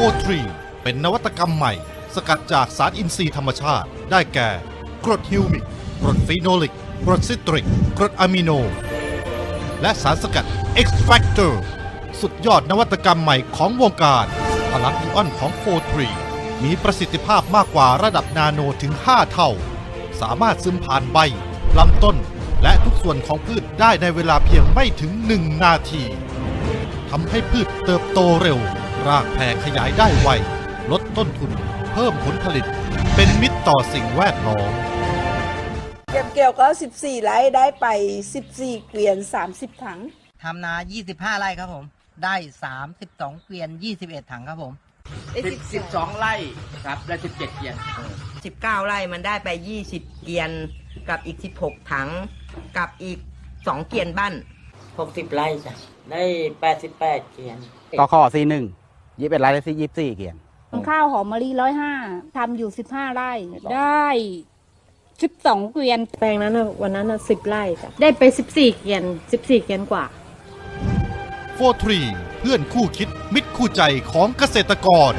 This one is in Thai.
4 3เป็นนวัตกรรมใหม่ สกัดจากสารอินทรีย์ธรรมชาติ ได้แก่ กรดฮิวมิก กรดฟีโนลิก กรดซิตริก กรดอะมิโน และสารสกัด X Factor สุดยอดนวัตกรรมใหม่ของวงการ พลังอิออนของ43มีประสิทธิภาพมากกว่าระดับนาโนถึง 5 เท่า สามารถซึมผ่านใบลำต้น และทุกส่วนของพืชได้ในเวลาเพียงไม่ถึง 1 นาทีทำให้พืชเติบโตเร็ว รากแผ่ขยายได้ไว ลดต้นทุน เพิ่มผลผลิต เป็นมิตรต่อสิ่งแวดล้อม เก็บเกี่ยวก็ 14ไร่ได้ไป 14 เกวียน 30 ถัง ทำนา 25 ไร่ครับผม ได้ 32 เกวียน 21 ถังครับผมสิบสิบสองไร่ครับและสิบเจ็ดเกียน19ไร่มันได้ไป20เกียน กับอีก16ถัง กับอีก2เกียนบ้าน หกสิบไร่จ้ะ ได้แปดสิบแปดเกียนก็ข้อสี่หนึ่ง ยี่สิบเอ็ดไร่ได้สี่ยี่สิบสี่เกียน ข้าวหอมมะลิร้อยห้าทำอยู่สิบห้าไร่ ได้สิบสองเกวียน แปลงนั้นน่ะวันนั้นสิบไร่จ้ะได้ไปสิบสี่เกียนสิบสี่เกียนกว่า โฟทรีเพื่อนคู่คิดมิตรคู่ใจของเกษตรกร